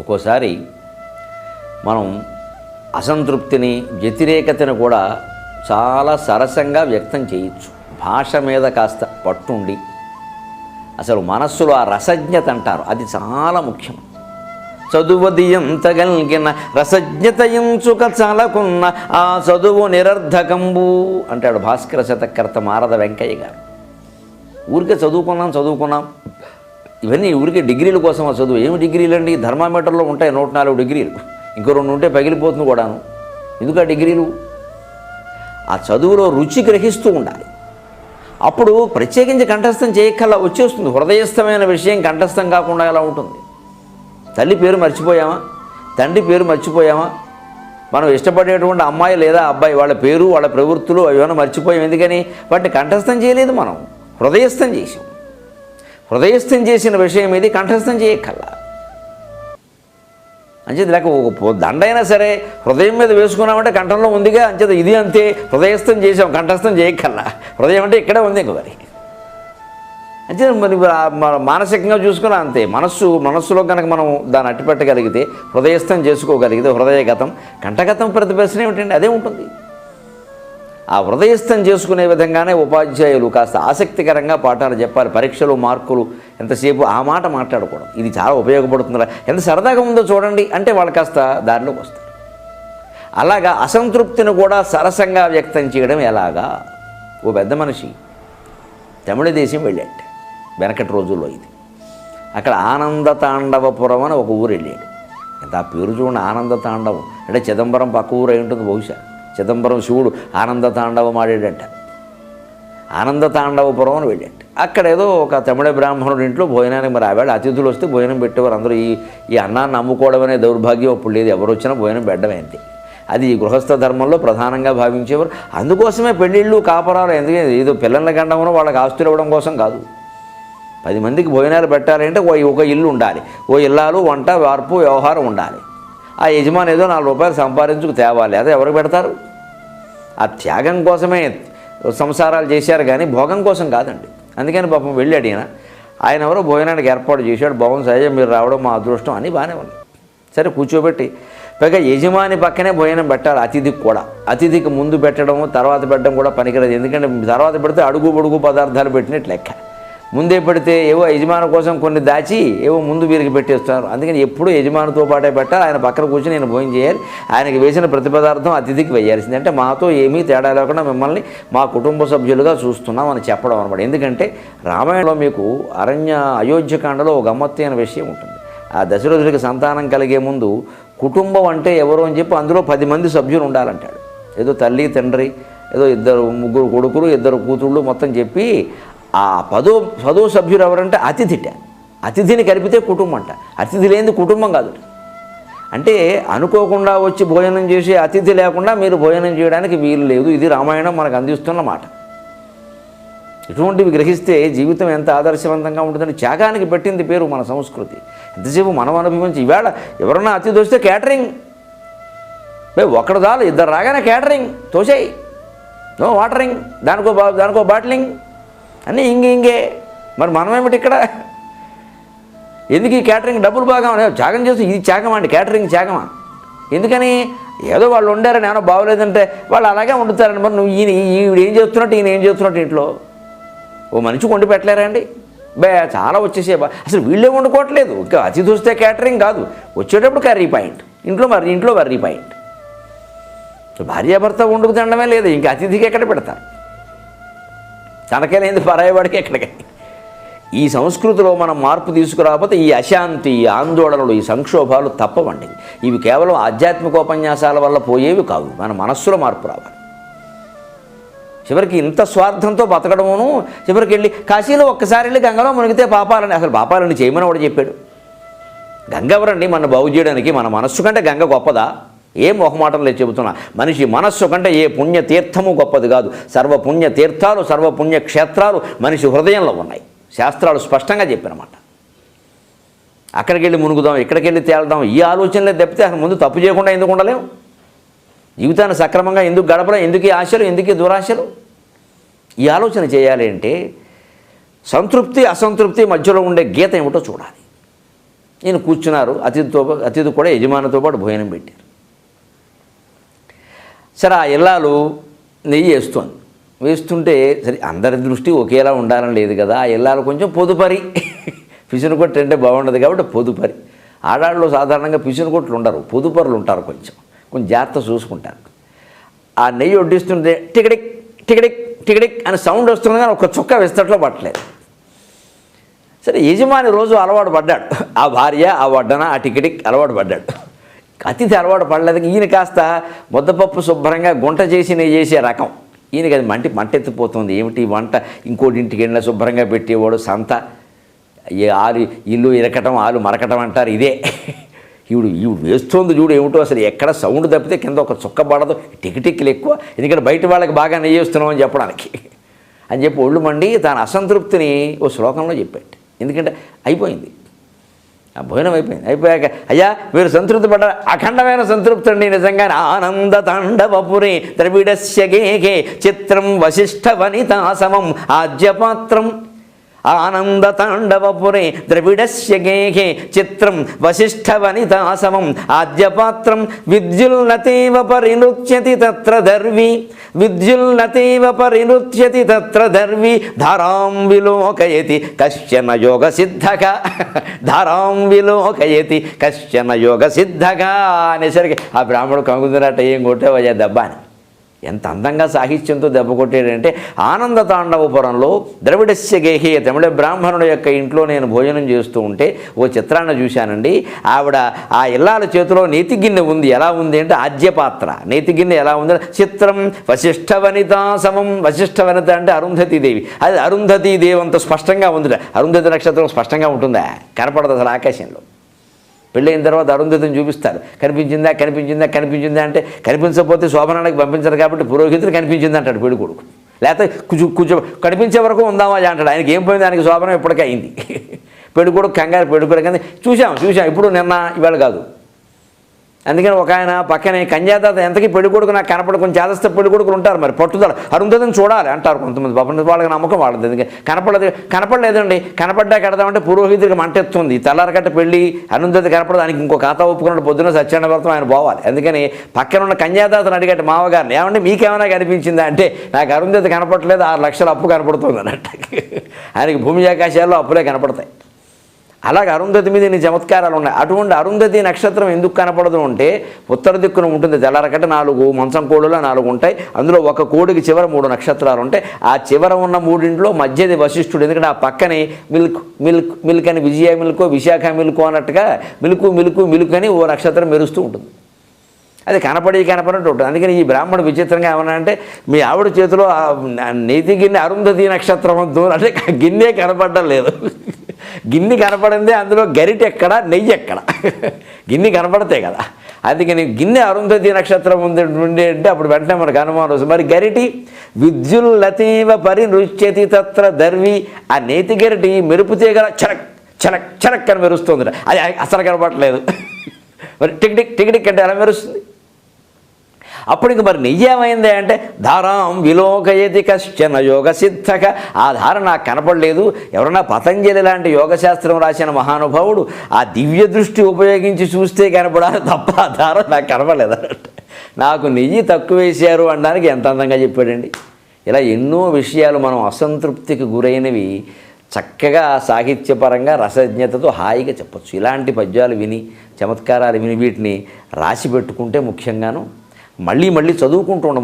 ఒక్కోసారి మనం అసంతృప్తిని వ్యతిరేకతను కూడా చాలా సరసంగా వ్యక్తం చేయొచ్చు. భాష మీద కాస్త పట్టుండి అసలు మనస్సులో ఆ రసజ్ఞత అంటారు. అది చాలా ముఖ్యం. చదువది ఎంత కలిగిన రసజ్ఞత ఎంచుక చాలకున్న ఆ చదువు నిరర్ధకంబు అంటాడు భాస్కర శతకర్త మారద వెంకయ్య గారు. ఊరికే చదువుకున్నాం చదువుకున్నాం. ఇవన్నీ ఊరికే డిగ్రీల కోసం ఆ చదువు. ఏమి డిగ్రీలు అండి థర్మామీటర్లో ఉంటాయి నూట నాలుగు డిగ్రీలు. ఇంకో రెండు ఉంటే పగిలిపోతుంది కూడాను. ఎందుకు ఆ డిగ్రీలు? ఆ చదువులో రుచి గ్రహిస్తూ ఉండాలి. అప్పుడు ప్రత్యేకించి కంఠస్థం చేయక్కల్లా వచ్చేస్తుంది. హృదయస్థమైన విషయం కంఠస్థం కాకుండా ఎలా ఉంటుంది? తల్లి పేరు మర్చిపోయామా? తండ్రి పేరు మర్చిపోయామా? మనం ఇష్టపడేటువంటి అమ్మాయి లేదా అబ్బాయి వాళ్ళ పేరు వాళ్ళ ప్రవృత్తులు అవేమైనా మర్చిపోయాం ఎందుకని? వాటిని కంఠస్థం చేయలేదు మనం. హృదయస్థం చేసాం హృదయస్థం చేసిన విషయం ఇది కంఠస్థం చేయక్కల్లా అంచేది లేక ఒక దండైనా సరే హృదయం మీద వేసుకున్నామంటే కంఠంలో ఉందిగా అంచేది ఇది అంతే హృదయస్థం చేసాం కంఠస్థం చేయక్కల్లా హృదయం అంటే ఇక్కడే ఉంది ఇంక మరి. అంటే మరి మానసికంగా చూసుకున్నా అంతే. మనస్సు మనస్సులో కనుక మనం దాన్ని అట్టిపెట్టగలిగితే హృదయస్థం చేసుకోగలిగితే హృదయగతం కంఠగతం ప్రతిపక్షణ ఏమిటండి అదే ఉంటుంది. ఆ హృదయస్థం చేసుకునే విధంగానే ఉపాధ్యాయులు కాస్త ఆసక్తికరంగా పాఠాలు చెప్పాలి. పరీక్షలు మార్కులు ఎంతసేపు ఆ మాట మాట్లాడకూడదు. ఇది చాలా ఉపయోగపడుతుందా ఎంత సరదాగా ఉందో చూడండి. అంటే వాళ్ళు కాస్త దారిలోకి వస్తారు. అలాగా అసంతృప్తిని కూడా సరసంగా వ్యక్తం చేయడం ఎలాగా? ఓ పెద్ద మనిషి తమిళ దేశం వెళ్ళాడు. వెనకటి రోజుల్లో ఇది. అక్కడ ఆనంద తాండవపురం అని ఒక ఊరు వెళ్ళాడు. ఎంత ఆ పేరు చూడండి. ఆనంద తాండవం. అంటే చిదంబరం పక్క ఊరు అయి ఉంటుంది బహుశా. చిదంబరం శివుడు ఆనంద తాండవం ఆడాడంట. ఆనంద తాండవపురం అని వెళ్ళాడు అక్కడ ఏదో ఒక తమిళ బ్రాహ్మణుడి ఇంట్లో భోజనానికి మరి ఆవేళ అతిథులు వస్తే భోజనం పెట్టేవారు. అందరూ ఈ ఈ అన్నాన్ని అమ్ముకోవడం అనే దౌర్భాగ్యం అప్పుడు లేదు. ఎవరు వచ్చినా భోజనం పెట్టడమైంది అది ఈ గృహస్థ ధర్మంలో ప్రధానంగా భావించేవారు. అందుకోసమే పెళ్ళిళ్ళు కాపరాలు ఎందుకంటే ఏదో పిల్లల గండమునో వాళ్ళకి ఆస్తులు ఇవ్వడం కోసం కాదు. పది మందికి భోజనాలు పెట్టాలంటే ఓ ఒక ఇల్లు ఉండాలి. ఓ ఇల్లాలు వంట వార్పు వ్యవహారం ఉండాలి. ఆ యజమాని ఏదో నాలుగు రూపాయలు సంపాదించుకు తేవాలి. అదే ఎవరు పెడతారు? ఆ త్యాగం కోసమే సంసారాలు చేశారు కానీ భోగం కోసం కాదండి. అందుకని పాపం వెళ్ళి అడిగిన ఆయన ఎవరో భోజనానికి ఏర్పాటు చేశాడు. బాగుంది సహజ మీరు రావడం మా అదృష్టం అని బాగానే ఉంది. సరే కూర్చోబెట్టి పైగా యజమాని పక్కనే భోజనం పెట్టాలి అతిథికి కూడా. అతిథికి ముందు పెట్టడం తర్వాత పెట్టడం కూడా పనికిరాదు. ఎందుకంటే తర్వాత పెడితే అడుగు పొడుగు పదార్థాలు పెట్టినట్టు లెక్క. ముందే పెడితే ఏవో యజమాని కోసం కొన్ని దాచి ఏవో ముందు వీరికి పెట్టేస్తున్నారు. అందుకని ఎప్పుడూ యజమానితో పాటే పెట్టాలి. ఆయన పక్కన కూర్చొని నేను భోజనం చేయాలి. ఆయనకి వేసిన ప్రతి పదార్థం అతిథికి వేయాల్సింది. అంటే మాతో ఏమీ తేడా లేకుండా మిమ్మల్ని మా కుటుంబ సభ్యులుగా చూస్తున్నాం అని చెప్పడం అనమాట. ఎందుకంటే రామాయణంలో మీకు అరణ్య అయోధ్యకాండలో ఒక గమ్మత్తైన విషయం ఉంటుంది. ఆ దశరథుడికి సంతానం కలిగే ముందు కుటుంబం అంటే ఎవరు అని చెప్పి అందులో పది మంది సభ్యులు ఉండాలంటాడు. ఏదో తల్లి తండ్రి ఏదో ఇద్దరు ముగ్గురు కొడుకులు ఇద్దరు కూతుళ్ళు మొత్తం చెప్పి ఆ పదో పదో సభ్యులు ఎవరంటే అతిథిట. అతిథిని కలిపితే కుటుంబం అంట. అతిథి లేనిది కుటుంబం కాదు. అంటే అనుకోకుండా వచ్చి భోజనం చేసే అతిథి లేకుండా మీరు భోజనం చేయడానికి వీలు లేదు. ఇది రామాయణం మనకు అందిస్తున్న మాట. ఇటువంటివి గ్రహిస్తే జీవితం ఎంత ఆదర్శవంతంగా ఉంటుందని త్యాగానికి పెట్టింది పేరు మన సంస్కృతి. ఎంతసేపు మనం అనుభవించి ఈవేళ ఎవరన్నా అతిథి వస్తే క్యాటరింగ్. ఒకడు దాలు ఇద్దరు రాగానే క్యాటరింగ్ తోసేయి. నో వాటరింగ్ దానికో బా దానికో బాటిలింగ్. అన్నీ ఇంగే ఇంగే. మరి మనమేమిటి ఇక్కడ? ఎందుకు ఈ క్యాటరింగ్ డబ్బులు బాగా త్యాగం చేసి ఇది త్యాగమా అండి? క్యాటరింగ్ త్యాగమా? ఎందుకని? ఏదో వాళ్ళు ఉండారని ఏమో బాగోలేదంటే వాళ్ళు అలాగే వండుతారండి. మరి నువ్వు ఈయన ఈవిడ ఏం చేస్తున్నట్టు ఈయన ఏం చేస్తున్నట్టు ఇంట్లో? ఓ మనిషి వండి పెట్టలేరా అండి? బే చాలా వచ్చేసే అసలు వీళ్ళే వండుకోవట్లేదు. ఇంకా అతిథి వస్తే క్యాటరింగ్ కాదు. వచ్చేటప్పుడు కర్రీ పాయింట్. ఇంట్లో మరి ఇంట్లో కర్రీ పాయింట్. భార్యాభర్త వండుకు తినడమే లేదు. ఇంకా అతిథికి ఎక్కడ పెడతారు? తనకేలేంది పరాయవాడికి ఎక్కడికి? ఈ సంస్కృతిలో మనం మార్పు తీసుకురాకపోతే ఈ అశాంతి ఈ ఆందోళనలు ఈ సంక్షోభాలు తప్పవండి. ఇవి కేవలం ఆధ్యాత్మికోపన్యాసాల వల్ల పోయేవి కావు. మన మనస్సులో మార్పు రావాలి. చివరికి ఇంత స్వార్థంతో బతకడమును చివరికి వెళ్ళి కాశీలో ఒక్కసారి వెళ్ళి గంగలో మునిగితే పాపాలని అసలు పాపాలని చేయమని వాడు చెప్పాడు. గంగ ఎవరండి? మన బాగు చేయడానికి మన మనస్సు కంటే గంగ గొప్పదా? ఏం మొహమాటం లేదు చెబుతున్నా? మనిషి మనస్సు కంటే ఏ పుణ్య తీర్థము గొప్పది కాదు. సర్వ పుణ్య తీర్థాలు సర్వ పుణ్య క్షేత్రాలు మనిషి హృదయంలో ఉన్నాయి. శాస్త్రాలు స్పష్టంగా చెప్పినమాట. అక్కడికి వెళ్ళి మునుగుదాం ఇక్కడికి వెళ్ళి తేలదాం ఈ ఆలోచనలే తప్పితే అసలు ముందు తప్పు చేయకుండా ఎందుకు ఉండలేము జీవితాన్ని సక్రమంగా ఎందుకు గడపలే? ఎందుకు ఈ ఆశలు? ఎందుకు దురాశలు? ఈ ఆలోచన చేయాలి అంటే సంతృప్తి అసంతృప్తి మధ్యలో ఉండే గీత ఏమిటో చూడాలి. నేను కూర్చున్నారు అతిథితో అతిథి కూడా యజమానితో పాటు భోజనం పెట్టారు. సరే ఆ ఇల్లాలు నెయ్యి వేస్తుంది. వేస్తుంటే సరే అందరి దృష్టి ఒకేలా ఉండాలని లేదు కదా. ఆ ఇల్లాలు కొంచెం పొదుపరి. పిసిన కొట్టంటే బాగుండదు కాబట్టి పొదుపరి. ఆడాళ్ళు సాధారణంగా పిసిన కొట్లు ఉండరు పొదుపరులు ఉంటారు కొంచెం. కొంచెం జాగ్రత్త చూసుకుంటారు. ఆ నెయ్యి వడ్డిస్తుంటే టికడిక్ టికడిక్ టికడిక్ అని సౌండ్ వస్తుంది కానీ ఒక చుక్క విస్తట్లో పట్టలేదు. సరే యజమాని రోజు అలవాటు పడ్డాడు. ఆ భార్య ఆ వడ్డన ఆ టికెటిక్ అలవాటు పడ్డాడు. అతిథి అలవాటు పడలేదు. ఈయన కాస్త ముద్దపప్పు శుభ్రంగా గుంట చేసి నెయ్యి చేసే రకం. ఈయనకి అది మంటి మంటెత్తిపోతుంది. ఏమిటి వంట? ఇంకోటి ఇంటికి వెళ్ళినా శుభ్రంగా పెట్టేవాడు సంత. ఏ ఆలు ఇల్లు ఇరకటం ఆలు మరకటం అంటారు ఇదే. ఈవిడు ఈవిడు వేస్తుంది చూడు ఏమిటో అసలు ఎక్కడ సౌండ్ తప్పితే కింద ఒక చుక్క పడదు. టిక్టిక్లు ఎక్కువ. ఎందుకంటే బయట వాళ్ళకి బాగా నెయ్యేస్తున్నాం అని చెప్పడానికి. అని చెప్పి ఒళ్ళు మండి తన అసంతృప్తిని ఓ శ్లోకంలో చెప్పాడు. ఎందుకంటే అయిపోయింది. ఆ భోజనం అయిపోయింది. అయిపోయాక అయ్యా మీరు సంతృప్తి పడ్డారు? అఖండమైన సంతృప్తి అండి నిజంగానే ఆనంద తాండవపురి ద్రవిడస్య గేకే చిత్రం వశిష్ఠ వనితాసమం ఆద్యపాత్రం ఆనందతాండవపురే ద్రవిడస్య గేహే చిత్రం వశిష్ఠవనితాసవం ఆద్యపాత్రం విద్యుల్నతేవ పరినృత్యతి తత్ర దర్వి విద్యుల్నతేవ పరినృత్యతి తత్ర దర్వి ధారాం విలోకయతి కశ్చన యోగ సిద్ధక ధారాం విలోకయతి కశ్చన యోగ సిద్ధగా అనేసరికి ఆ బ్రాహ్మణుడు కంగుతున్నట్టు ఏం కొట్టేవయ్యా దెబ్బ అని ఎంత అందంగా సాహిత్యంతో దెబ్బకొట్టాడంటే ఆనంద తాండవపురంలో ద్రవిడస్య గేహే తమిళ బ్రాహ్మణుడు యొక్క ఇంట్లో నేను భోజనం చేస్తూ ఉంటే ఓ చిత్రాన్ని చూశానండి. ఆవిడ ఆ ఇల్లాల చేతిలో నీతిగిన్నె ఉంది ఎలా ఉంది అంటే ఆద్యపాత్ర. నీతిగిన్నె ఎలా ఉంది? చిత్రం వశిష్ఠ వనితా సమం వశిష్ఠ వనిత అంటే అరుంధతీ దేవి. అది అరుంధతీదేవి అంత స్పష్టంగా ఉంది అరుంధతి నక్షత్రం స్పష్టంగా ఉంటుందా? కనపడదు అసలు ఆకాశంలో. పెళ్ళైన తర్వాత అరుంధతిని చూపిస్తారు. కనిపించిందా? కనిపించిందా? కనిపించిందా అంటే కనిపించకపోతే శోభనానికి పంపించరు కాబట్టి పురోహితుడు కనిపించింది అంటాడు పెళ్ళి కొడుకు. లేకపోతే కొంచెం కనిపించే వరకు ఉందామా అంటాడు. ఆయనకి ఏం పోయింది? ఆయనకి శోభనం ఇప్పటికే అయింది. పెళ్ళి కొడుకు కంగారు పెళ్ళి కొడుకు కానీ చూసాం చూసాం ఇప్పుడు నిన్న ఇవాళ కాదు. అందుకని ఒక ఆయన పక్కనే కన్యాదాత ఎంతకీ పెళ్ళి కొడుకు నాకు కనపడ కొంచెం చేదస్తే పెళ్ళి కొడుకులు ఉంటారు మరి. పట్టుదల. అరుంధతిని చూడాలి అంటారు కొంతమంది. పాపం వాళ్ళకి నమ్మకం వాళ్ళది. ఎందుకంటే కనపడదు కనపడలేదండి. కనపడ్డా కడదామంటే పురోహితుడికి మంటెత్తుంది. తెల్లారకట్ట పెళ్ళి అరుంధతి కనపడదు. దానికి ఇంకో ఖాతా ఒప్పుకున్నట్టు పొద్దున సత్యనారాయణ వ్రతం ఆయన పోవాలి. అందుకని పక్కన ఉన్న కన్యాదాతను అడిగట్టు మామగారిని ఏమంటే మీకేమైనా కనిపించిందా? అంటే నాకు అరుంధతి కనపడలేదు ఆరు లక్షల అప్పు కనపడుతుంది అన్నట్టు. ఆయనకి భూమి ఆకాశాల్లో అప్పులే కనపడతాయి. అలాగే అరుంధతి మీద ఇన్ని చమత్కారాలు ఉన్నాయి. అటువంటి అరుంధతి నక్షత్రం ఎందుకు కనపడదు అంటే ఉత్తర దిక్కున ఉంటుంది జలరకట నాలుగు మంచం కోడులో నాలుగు ఉంటాయి. అందులో ఒక కోడికి చివర మూడు నక్షత్రాలు ఉంటాయి. ఆ చివర ఉన్న మూడింట్లో మధ్యది వశిష్ఠుడు. ఎందుకంటే ఆ పక్కనే మిల్క్ మిల్క్ మిల్క్ అని విజయ మిల్కో విశాఖ మిల్కో అన్నట్టుగా మిల్కు మిల్కు మిల్క్ అని ఓ నక్షత్రం మెరుస్తూ ఉంటుంది. అది కనపడి కనపడినట్టు ఉంటుంది. అందుకని ఈ బ్రాహ్మణుడు విచిత్రంగా ఏమన్నా అంటే మీ ఆవిడ చేతిలో నీతి నేతి గిన్నె అరుంధతి నక్షత్రం దూరం అంటే గిన్నె కనపడడం లేదు. గిన్నె కనపడిందే అందులో గరిట ఎక్కడ నెయ్యి ఎక్కడ? గిన్నె కనపడతాయి కదా. అందుకని గిన్నె అరుంధతి నక్షత్రం ఉంది ఉండే అంటే అప్పుడు వెంటనే మనకు అనుమానం వస్తుంది. మరి గరిటి విద్యుల్లతీవ పరినృత్యతి తత్ర దర్వి ఆ నేతి గరిటి మెరుపు తీగల చరక్ చరక్ చరక్ అని మెరుస్తుంది అది అసలు కనపడలేదు మరి టిక్ టిక్ టిక్ టిక్ అంటే ఎలా మెరుస్తుంది? అప్పుడు ఇంక మరి నెయ్యి ఏమైంది అంటే ధారాం విలోకయతి కశ్చన యోగ సిద్ధక ఆ ధార నాకు కనపడలేదు. ఎవరన్నా పతంజలి లాంటి యోగశాస్త్రం రాసిన మహానుభావుడు ఆ దివ్య దృష్టి ఉపయోగించి చూస్తే కనపడాలి తప్ప ఆ ధార నాకు కనపడలేదు అన్నట్టు. నాకు నెయ్యి తక్కువ వేశారు అనడానికి ఎంత అందంగా చెప్పాడండి. ఇలా ఎన్నో విషయాలు మనం అసంతృప్తికి గురైనవి చక్కగా సాహిత్యపరంగా రసజ్ఞతతో హాయిగా చెప్పొచ్చు. ఇలాంటి పద్యాలు విని చమత్కారాలు విని వీటిని రాసి పెట్టుకుంటే ముఖ్యంగాను మళ్ళీ మళ్ళీ చదువుకుంటూ ఉండము